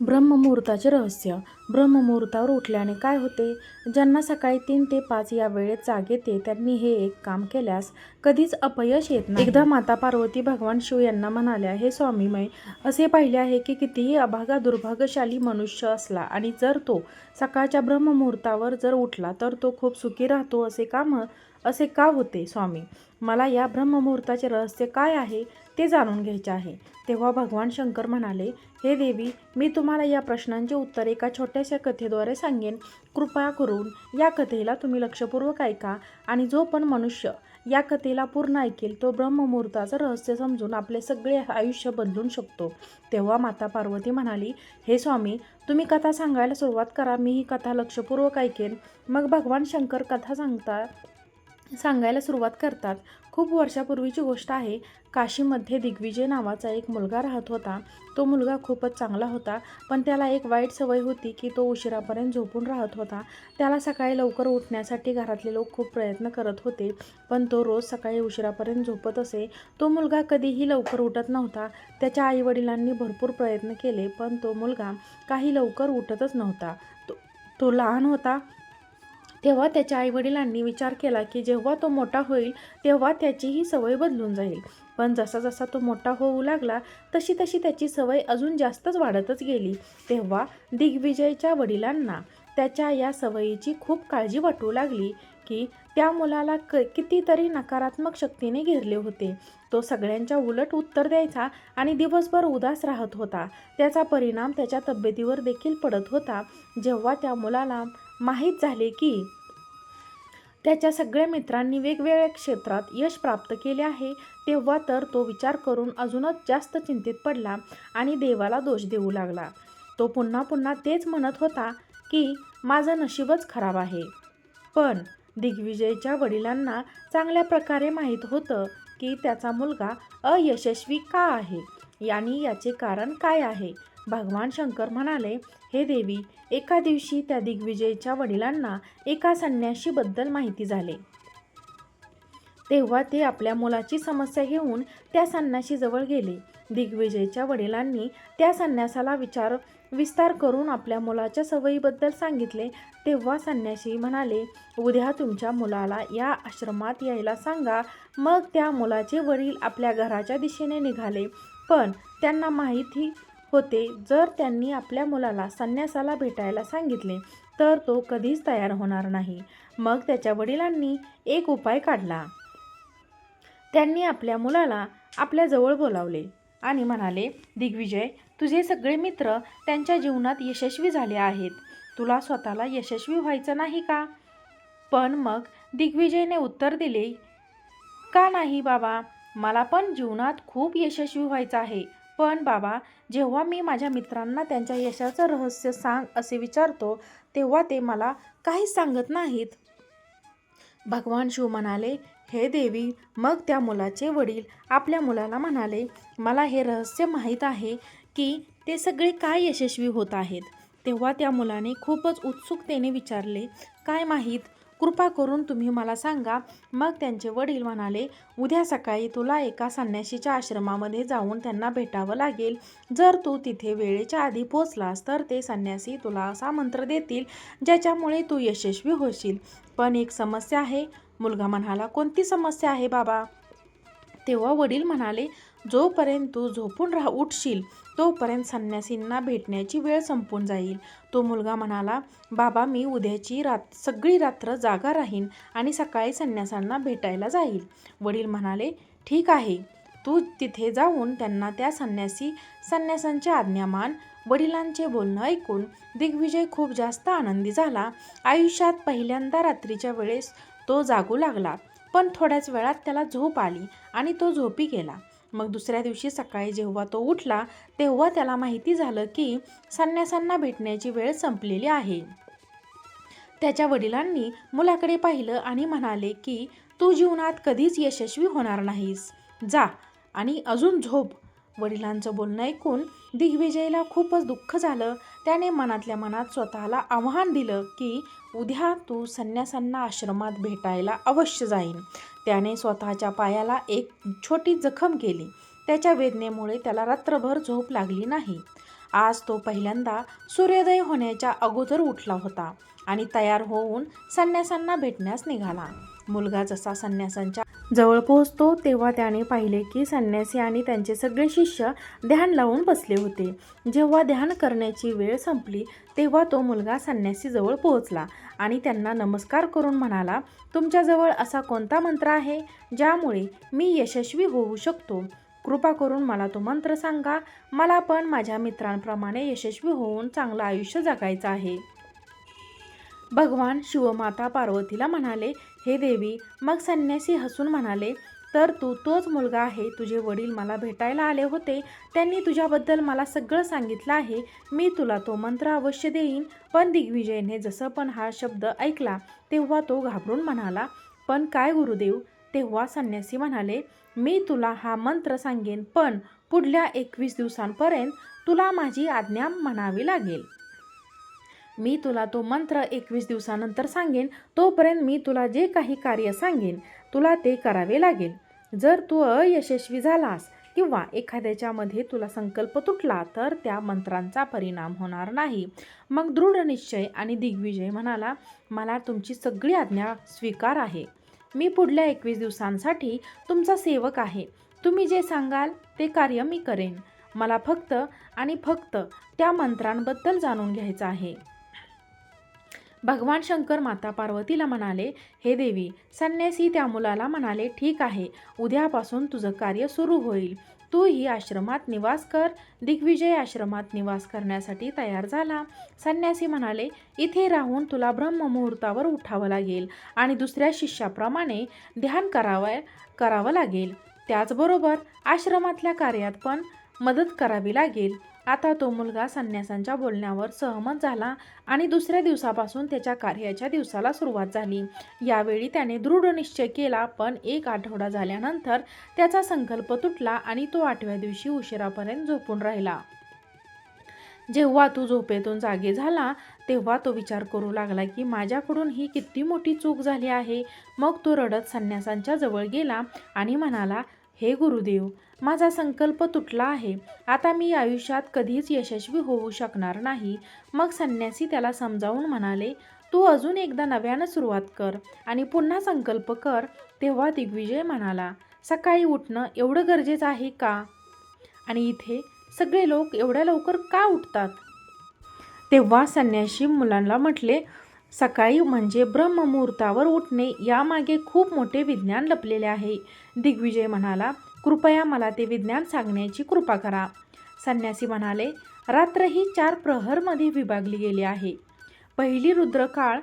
ब्रह्ममुहूर्ताचे रहस्य. ब्रह्ममुहूर्तावर उठल्याने काय होते? ज्यांना सकाळी तीन ते पाच या वेळेत जाग येते त्यांनी हे एक काम केल्यास कधीच अपयश येत नाही. एकदा माता पार्वती भगवान शिव यांना म्हणाल्या हे स्वामीमय असे पाहिले आहे की कितीही अभागा दुर्भाग्यशाली मनुष्य असला आणि जर तो सकाळच्या ब्रह्ममुहूर्तावर जर उठला तर तो खूप सुखी राहतो असे का असे का होते स्वामी? मला या ब्रह्ममुहूर्ताचे रहस्य काय आहे? ते जाणून घ्यायचे आहे. तेव्हा भगवान शंकर म्हणाले हे देवी मी तुम्हाला या प्रश्नांचे उत्तर एका छोट्याशा कथेद्वारे सांगेन. कृपा करून या कथेला तुम्ही लक्षपूर्वक ऐका आणि जो पण मनुष्य या कथेला पूर्ण ऐकेल तो ब्रह्ममुहूर्ताचं रहस्य समजून आपले सगळे आयुष्य बदलून शकतो. तेव्हा माता पार्वती म्हणाली हे स्वामी तुम्ही कथा सांगायला सुरुवात करा मी ही कथा लक्षपूर्वक ऐकेन. मग भगवान शंकर कथा सांगता सांगायला सुरुवात करतात. खूप वर्षापूर्वीची गोष्ट आहे. काशीमध्ये दिग्विजय नावाचा एक मुलगा राहत होता. तो मुलगा खूपच चांगला होता. पण त्याला एक वाईट सवय होती की तो उशिरापर्यंत झोपून राहत होता. त्याला सकाळी लवकर उठण्यासाठी घरातले लोक खूप प्रयत्न करत होते. पण तो रोज सकाळी उशिरापर्यंत झोपत असे. तो मुलगा कधीही लवकर उठत नव्हता. त्याच्या आईवडिलांनी भरपूर प्रयत्न केले. पण तो मुलगा काही लवकर उठतच नव्हता. तो तो लहान होता. तेव्हा त्याच्या आईवडिलांनी विचार केला की जेव्हा तो मोठा होईल तेव्हा त्याची ही सवय बदलून जाईल. पण जसा जसा तो मोठा होऊ लागला तशी तशी त्याची सवय अजून जास्तच वाढतच गेली. तेव्हा दिग्विजयच्या वडिलांना त्याच्या या सवयीची खूप काळजी वाटू लागली की त्या मुलाला क कितीतरी नकारात्मक शक्तीने घेरले होते. तो सगळ्यांच्या उलट उत्तर द्यायचा आणि दिवसभर उदास राहत होता. त्याचा परिणाम त्याच्या तब्येतीवर देखील पडत होता. जेव्हा त्या मुलाला माहीत झाले की त्याच्या सगळ्या मित्रांनी वेगवेगळ्या क्षेत्रात यश प्राप्त केले आहे. तेव्हा तर तो विचार करून अजूनच जास्त चिंतित पडला आणि देवाला दोष देऊ लागला. तो पुन्हा पुन्हा तेच म्हणत होता की माझं नशीबच खराब आहे. पण दिग्विजयच्या वडिलांना चांगल्या प्रकारे माहीत होतं की त्याचा मुलगा अयशस्वी का आहे. यांनी याचे कारण काय आहे? भगवान शंकर म्हणाले हे देवी एका दिवशी त्या दिग्विजयच्या वडिलांना एका संन्याशीबद्दल माहिती झाले. तेव्हा ते आपल्या मुलाची समस्या घेऊन त्या संन्याशीजवळ गेले. दिग्विजयच्या वडिलांनी त्या संन्यासाला विचार विस्तार करून आपल्या मुलाच्या सवयीबद्दल सांगितले तेव्हा संन्याशी म्हणाले उद्या तुमच्या मुलाला या आश्रमात यायला सांगा. मग त्या मुलाचे वडील आपल्या घराच्या दिशेने निघाले. पण त्यांना माहिती होते जर त्यांनी आपल्या मुलाला संन्यासाला भेटायला सांगितले तर तो कधीच तयार होणार नाही. मग त्याच्या वडिलांनी एक उपाय काढला. त्यांनी आपल्या मुलाला आपल्याजवळ बोलावले आणि म्हणाले दिग्विजय तुझे सगळे मित्र त्यांच्या जीवनात यशस्वी झाले आहेत. तुला स्वतःला यशस्वी व्हायचं नाही का? पण मग दिग्विजयने उत्तर दिले का नाही बाबा? मला पण जीवनात खूप यशस्वी व्हायचं आहे. पण बाबा जेव्हा मी माझ्या मित्रांना त्यांच्या यशाचं रहस्य सांग असे विचारतो तेव्हा ते मला काहीच सांगत नाहीत. भगवान शिव म्हणाले हे देवी मग त्या मुलाचे वडील आपल्या मुलाला म्हणाले मला हे रहस्य माहीत आहे. की ते सगळे काय यशस्वी होत आहेत? तेव्हा त्या मुलाने खूपच उत्सुकतेने विचारले काय माहीत? कृपा करून तुम्ही मला सांगा. मग त्यांचे वडील म्हणाले उद्या सकाळी तुला एका संन्याशीच्या आश्रमामध्ये जाऊन त्यांना भेटावं लागेल. जर तू तिथे वेळेच्या आधी पोचलास तर ते संन्यासी तुला असा मंत्र देतील ज्याच्यामुळे तू यशस्वी होशील. पण एक समस्या आहे. मुलगा म्हणाला कोणती समस्या आहे बाबा? तेव्हा वडील म्हणाले जोपर्यंत तू झोपून राह उठशील तोपर्यंत संन्यासींना भेटण्याची वेळ संपून जाईल. तो मुलगा म्हणाला बाबा मी उद्याची रात सगळी रात्र जागा राहीन आणि सकाळी संन्यासांना भेटायला जाईल. वडील म्हणाले ठीक आहे तू तिथे जाऊन त्यांना त्या संन्यासी संन्यासांचे आज्ञा मान. वडिलांचे बोलणं ऐकून दिग्विजय खूप जास्त आनंदी झाला. आयुष्यात पहिल्यांदा रात्रीच्या वेळेस तो जागू लागला पण थोड्याच वेळात त्याला झोप आली आणि तो झोपी गेला. मग दुसऱ्या दिवशी सकाळी जेव्हा तो उठला तेव्हा त्याला माहिती झालं की संन्यासांना भेटण्याची वेळ संपलेली आहे. त्याच्या वडिलांनी मुलाकडे पाहिलं आणि म्हणाले की तू जीवनात कधीच यशस्वी होणार नाहीस. जा आणि अजून झोप. वडिलांचं बोलणं ऐकून दिग्विजयला खूपच दुःख झालं. त्याने मनातल्या मनात स्वतःला आव्हान दिलं की उद्या तू संन्यासांना आश्रमात भेटायला अवश्य जाईन. त्याने स्वतःच्या पायाला एक छोटी जखम केली. त्याच्या वेदनेमुळे त्याला रात्रभर झोप लागली नाही. आज तो पहिल्यांदा सूर्योदय होण्याच्या अगोदर उठला होता आणि तयार होऊन संन्यासांना भेटण्यास निघाला. मुलगा जसा संन्यासांच्या जवळ पोहोचतो तेव्हा त्याने पाहिले की संन्यासी आणि त्यांचे सगळे शिष्य ध्यान लावून बसले होते. जेव्हा ध्यान करण्याची वेळ संपली तेव्हा तो मुलगा संन्यासीजवळ पोहोचला. आणि त्यांना नमस्कार करून म्हणाला तुमच्याजवळ असा कोणता मंत्र आहे ज्यामुळे मी यशस्वी होऊ शकतो? कृपा करून मला तो मंत्र सांगा. मला पण माझ्या मित्रांप्रमाणे यशस्वी होऊन चांगलं आयुष्य जगायचं आहे. भगवान शिवमाता पार्वतीला म्हणाले हे देवी मग संन्यासी हसून म्हणाले तर तू तोच मुलगा आहे तुझे वडील मला भेटायला आले होते त्यांनी तुझ्याबद्दल मला सगळं सांगितलं आहे मी तुला तो मंत्र अवश्य देईन. पण दिग्विजयने जसं पण हा शब्द ऐकला तेव्हा तो घाबरून म्हणाला पण काय गुरुदेव? तेव्हा संन्यासी म्हणाले मी तुला हा मंत्र सांगेन पण पुढल्या एकवीस दिवसांपर्यंत तुला माझी आज्ञा म्हणावी लागेल. मी तुला तो मंत्र एकवीस दिवसानंतर सांगेन तोपर्यंत मी तुला जे काही कार्य सांगेन तुला ते करावे लागेल. जर तू अयशस्वी झालास किंवा एखाद्याच्यामध्ये तुला संकल्प तुटला तर त्या मंत्रांचा परिणाम होणार नाही. मग दृढ निश्चय आणि दिग्विजय म्हणाला मला तुमची सगळी आज्ञा स्वीकार आहे. मी पुढल्या एकवीस दिवसांसाठी तुमचा सेवक आहे. तुम्ही जे सांगाल ते कार्य मी करेन. मला फक्त आणि फक्त त्या मंत्रांबद्दल जाणून घ्यायचं आहे. भगवान शंकर माता पार्वतीला म्हणाले हे देवी संन्यासी त्या मुलाला म्हणाले ठीक आहे उद्यापासून तुझं कार्य सुरू होईल. तू ही आश्रमात निवास कर. दिग्विजय आश्रमात निवास करण्यासाठी तयार झाला. संन्यासी म्हणाले इथे राहून तुला ब्रह्ममुहूर्तावर उठावं लागेल आणि दुसऱ्या शिष्याप्रमाणे ध्यान करावं करावं लागेल. त्याचबरोबर आश्रमातल्या कार्यात पण मदत करावी लागेल. आता तो मुलगा संन्यासांच्या बोलण्यावर सहमत झाला आणि दुसऱ्या दिवसापासून त्याच्या कार्याच्या दिवसाला सुरुवात झाली. यावेळी त्याने दृढ निश्चय केला पण एक आठवडा झाल्यानंतर त्याचा संकल्प तुटला आणि तो आठव्या दिवशी उशिरापर्यंत झोपून राहिला. जेव्हा तो झोपेतून जागे झाला तेव्हा तो विचार करू लागला की माझ्याकडून ही किती मोठी चूक झाली आहे. मग तो रडत संन्यासांच्या जवळ गेला आणि म्हणाला हे गुरुदेव माझा संकल्प तुटला आहे. आता मी आयुष्यात कधीच यशस्वी होऊ शकणार नाही. मग संन्यासी त्याला समजावून म्हणाले तू अजून एकदा नव्यानं सुरुवात कर आणि पुन्हा संकल्प कर. तेव्हा दिग्विजय म्हणाला सकाळी उठणं एवढं गरजेचं आहे का? आणि इथे सगळे लोक एवढ्या लवकर का उठतात? तेव्हा संन्याशी मुलांना म्हटले सकाळी म्हणजे ब्रह्ममुहूर्तावर उठणे यामागे खूप मोठे विज्ञान लपलेले आहे. दिग्विजय म्हणाला कृपया मला ते विज्ञान सांगण्याची कृपा करा. संन्यासी म्हणाले रात्र ही चार प्रहरमध्ये विभागली गेली आहे. पहिली रुद्रकाळ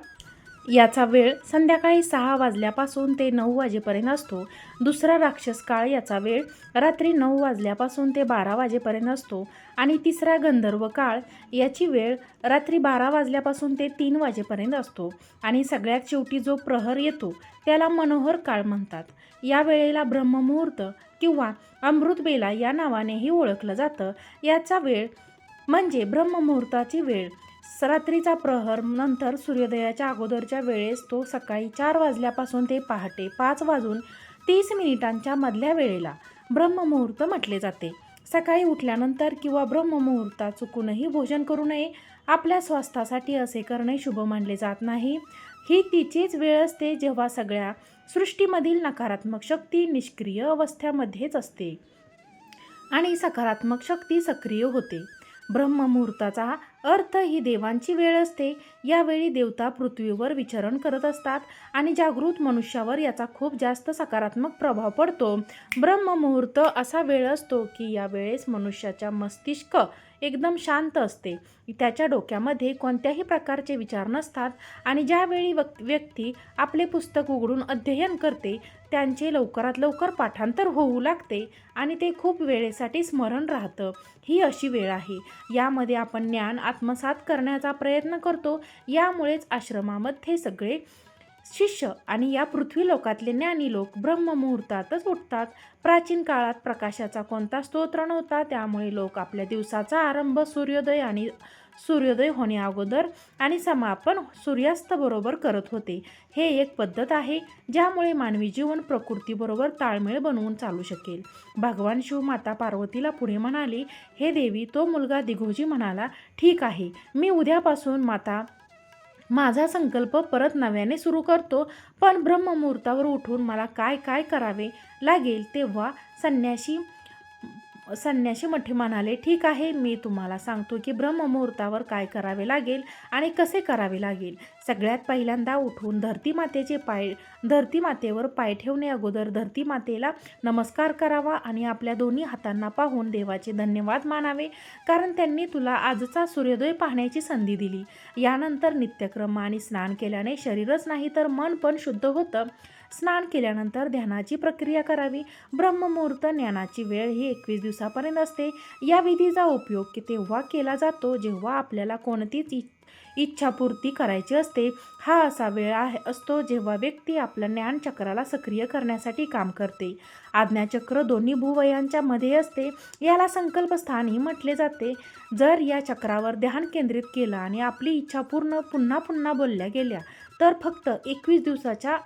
याचा वेळ संध्याकाळी सहा वाजल्यापासून ते नऊ वाजेपर्यंत असतो. दुसरा राक्षस काळ याचा वेळ रात्री नऊ वाजल्यापासून ते बारा वाजेपर्यंत असतो. आणि तिसरा गंधर्व काळ याची वेळ रात्री बारा वाजल्यापासून ते तीन वाजेपर्यंत असतो. आणि सगळ्यात शेवटी जो प्रहर येतो त्याला मनोहर काळ म्हणतात. या वेळेला ब्रह्ममुहूर्त किंवा अमृतबेला या नावानेही ओळखलं जातं. याचा वेळ म्हणजे ब्रह्ममुहूर्ताची वेळ. रात्रीचा प्रहर नंतर सूर्योदयाच्या अगोदरच्या वेळेस तो सकाळी चार वाजल्यापासून ते पहाटे पाच वाजून तीस मिनिटांच्या मधल्या वेळेला ब्रह्ममुहूर्त म्हटले जाते. सकाळी उठल्यानंतर किंवा ब्रह्ममुहूर्तात चुकूनही भोजन करू नये आपल्या स्वास्थ्यासाठी असे करणे शुभ मानले जात नाही. ही तिचीच वेळ असते जेव्हा सगळ्या सृष्टीमधील नकारात्मक शक्ती निष्क्रिय अवस्थेमध्येच असते आणि सकारात्मक शक्ती सक्रिय होते. ब्रह्ममुहूर्ताचा अर्थ ही देवांची वेळ असते. यावेळी देवता पृथ्वीवर विचरण करत असतात आणि जागृत मनुष्यावर याचा खूप जास्त सकारात्मक प्रभाव पडतो. ब्रह्ममुहूर्त असा वेळ असतो की या वेळेस मनुष्याच्या मस्तिष्क एकदम शांत असते. त्याच्या डोक्यामध्ये कोणत्याही प्रकारचे विचार नसतात आणि ज्यावेळी वक् व्यक्ती आपले पुस्तक उघडून अध्ययन करते त्यांचे लवकरात लवकर पाठांतर होऊ लागते आणि ते खूप वेळेसाठी स्मरण राहतं. ही अशी वेळ आहे. यामध्ये आपण ज्ञान आत्मसात करण्याचा प्रयत्न करतो यामुळेच आश्रमामध्ये सगळे शिष्य आणि या पृथ्वी लोकातले ज्ञानी लोक ब्रह्ममुहूर्तातच उठतात. प्राचीन काळात प्रकाशाचा कोणता स्तोत्र नव्हता त्यामुळे लोक आपल्या दिवसाचा आरंभ सूर्योदय आणि सूर्योदय होणे अगोदर आणि समापन सूर्यास्ताबरोबर करत होते. हे एक पद्धत आहे ज्यामुळे मानवी जीवन प्रकृतीबरोबर ताळमेळ बनवून चालू शकेल. भगवान शिव माता पार्वतीला पुढे म्हणाले हे देवी तो मुलगा दिघोजी म्हणाला ठीक आहे मी उद्यापासून माता माझा संकल्प परत नव्याने सुरू करतो पण ब्रह्ममुहूर्तावर उठून मला काय काय करावे लागेल तेव्हा संन्याशी संन्याशी मठे म्हणाले ठीक आहे मी तुम्हाला सांगतो की ब्रह्ममुहूर्तावर काय करावे लागेल आणि कसे करावे लागेल. सगळ्यात पहिल्यांदा उठून धरती मातेचे पाय धरती मातेवर पाय ठेवणे अगोदर धरती मातेला नमस्कार करावा आणि आपल्या दोन्ही हातांना पाहून देवाचे धन्यवाद मानावे कारण त्यांनी तुला आजचा सूर्योदय पाहण्याची संधी दिली. यानंतर नित्यक्रम आणि स्नान केल्याने शरीरच नाही तर मन पण शुद्ध होतं. स्नान केल्यानंतर ध्यानाची प्रक्रिया करावी. ब्रह्ममुहूर्त ज्ञानाची वेळ ही एकवीस दिवसापर्यंत असते. या विधीचा उपयोग की तेव्हा केला जातो जेव्हा आपल्याला कोणतीच इ इच्छापूर्ती करायची असते. हा असा वेळ आहे असतो जेव्हा व्यक्ती आपल्या ज्ञानचक्राला सक्रिय करण्यासाठी काम करते. आज्ञाचक्र दोन्ही भूवयांच्या मध्ये असते. याला संकल्पस्थानही म्हटले जाते. जर या चक्रावर ध्यान केंद्रित केलं आणि आपली इच्छा पूर्ण पुन्हा पुन्हा बोलल्या गेल्या तर फक्त एकवीस दिवसाच्या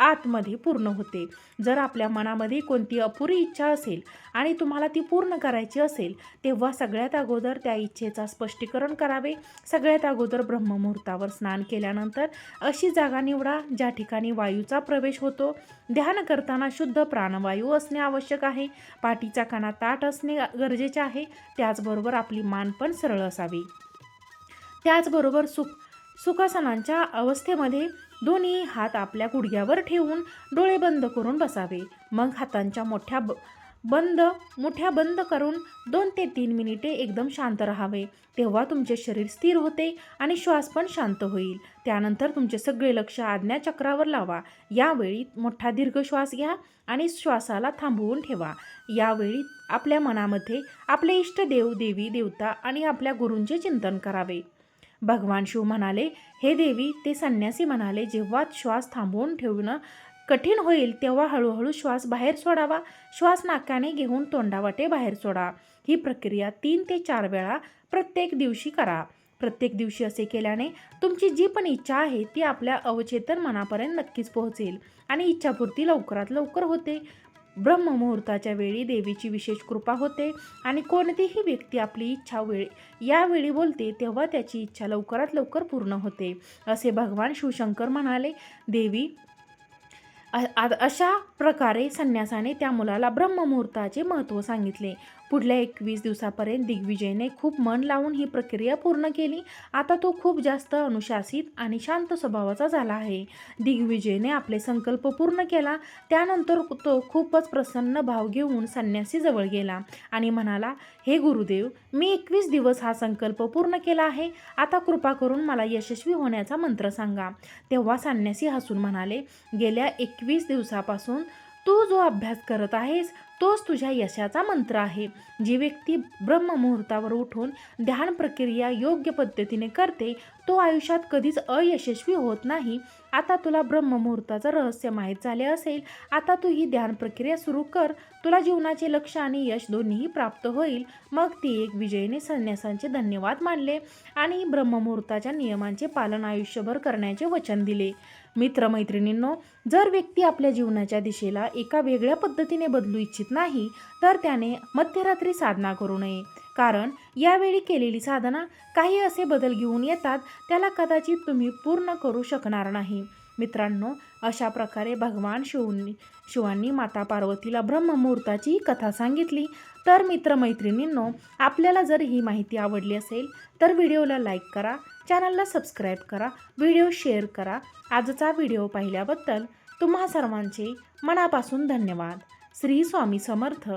आतमध्ये पूर्ण होते. जर आपल्या मनामध्ये कोणती अपुरी इच्छा असेल आणि तुम्हाला ती पूर्ण करायची असेल तेव्हा सगळ्यात अगोदर त्या इच्छेचा स्पष्टीकरण करावे. सगळ्यात अगोदर ब्रह्ममुहूर्तावर स्नान केल्यानंतर अशी जागा निवडा ज्या ठिकाणी वायूचा प्रवेश होतो. ध्यान करताना शुद्ध प्राणवायू असणे आवश्यक आहे. पाठीचा कणा ताट असणे गरजेचे आहे. त्याचबरोबर आपली मान पण सरळ असावी. त्याचबरोबर सुख सुखासनांच्या अवस्थेमध्ये दोन्ही हात आपल्या गुडघ्यावर ठेवून डोळे बंद करून बसावे. मग हातांच्या मोठ्या ब बंद मोठ्या बंद करून दोन ते तीन मिनिटे एकदम शांत राहावे. तेव्हा तुमचे शरीर स्थिर होते आणि श्वास पण शांत होईल. त्यानंतर तुमचे सगळे लक्ष आज्ञाचक्रावर लावा. यावेळी मोठा दीर्घ श्वास घ्या आणि श्वासाला थांबवून ठेवा. यावेळी आपल्या मनामध्ये आपले इष्ट देव देवी देवता आणि आपल्या गुरूंचे चिंतन करावे. भगवान शिव म्हणाले हे देवी ते संन्यासी म्हणाले जेव्हा श्वास थांबवून ठेवणं कठीण होईल तेव्हा हळूहळू श्वास बाहेर सोडावा. श्वास नाकाने घेऊन तोंडावाटे बाहेर सोडा. ही प्रक्रिया तीन ते चार वेळा प्रत्येक दिवशी करा. प्रत्येक दिवशी असे केल्याने तुमची जी पण इच्छा आहे ती आपल्या अवचेतन मनापर्यंत नक्कीच पोहोचेल आणि इच्छापूर्ती लवकरात लवकर होते. ब्रह्ममुहूर्ताच्या वेळी देवीची विशेष कृपा होते आणि कोणतीही व्यक्ती आपली इच्छा वेळ यावेळी बोलते तेव्हा त्याची इच्छा लवकरात लवकर पूर्ण होते. असे भगवान शिवशंकर म्हणाले देवी अशा प्रकारे संन्यासाने त्या मुलाला ब्रह्ममुहूर्ताचे महत्त्व सांगितले. पुढल्या एकवीस दिवसापर्यंत दिग्विजयने खूप मन लावून ही प्रक्रिया पूर्ण केली. आता तो खूप जास्त अनुशासित आणि शांत स्वभावाचा झाला आहे. दिग्विजयने आपले संकल्प पूर्ण केला. त्यानंतर तो खूपच प्रसन्न भाव घेऊन संन्यासीजवळ गेला आणि म्हणाला हे गुरुदेव मी एकवीस दिवस हा संकल्प पूर्ण केला आहे. आता कृपा करून मला यशस्वी होण्याचा मंत्र सांगा. तेव्हा संन्यासी हसून म्हणाले गेल्या एकवीस दिवसापासून तू जो अभ्यास करत आहेस तोच तुझ्या यशाचा मंत्र आहे. जी व्यक्ती ब्रह्ममुहूर्तावर उठून ध्यान प्रक्रिया योग्य पद्धतीने करते तो आयुष्यात कधीच अयशस्वी होत नाही. आता तुला ब्रह्ममुहूर्ताचं रहस्य माहीत झाले असेल. आता तू ही ध्यान प्रक्रिया सुरू कर. तुला जीवनाचे लक्ष आणि यश दोन्हीही प्राप्त होईल. मग ती एक विजयने संन्यासांचे धन्यवाद मानले आणि ब्रह्ममुहूर्ताच्या नियमांचे पालन आयुष्यभर करण्याचे वचन दिले. मित्रमैत्रिणींनो जर व्यक्ती आपल्या जीवनाच्या दिशेला एका वेगळ्या पद्धतीने बदलू इच्छित नाही तर त्याने मध्यरात्री साधना करू नये. कारण यावेळी केलेली साधना काही असे बदल घेऊन येतात त्याला कदाचित तुम्ही पूर्ण करू शकणार नाही. मित्रांनो अशा प्रकारे भगवान शिवनी शिवांनी माता पार्वतीला ब्रह्ममुहूर्ताची ही कथा सांगितली. तर मित्रमैत्रिणींनो आपल्याला जर ही माहिती आवडली असेल तर व्हिडिओला लाईक करा चॅनलला सबस्क्राईब करा व्हिडिओ शेअर करा. आजचा व्हिडिओ पाहिल्याबद्दल तुम्हा सर्वांचे मनापासून धन्यवाद. श्री स्वामी समर्थ.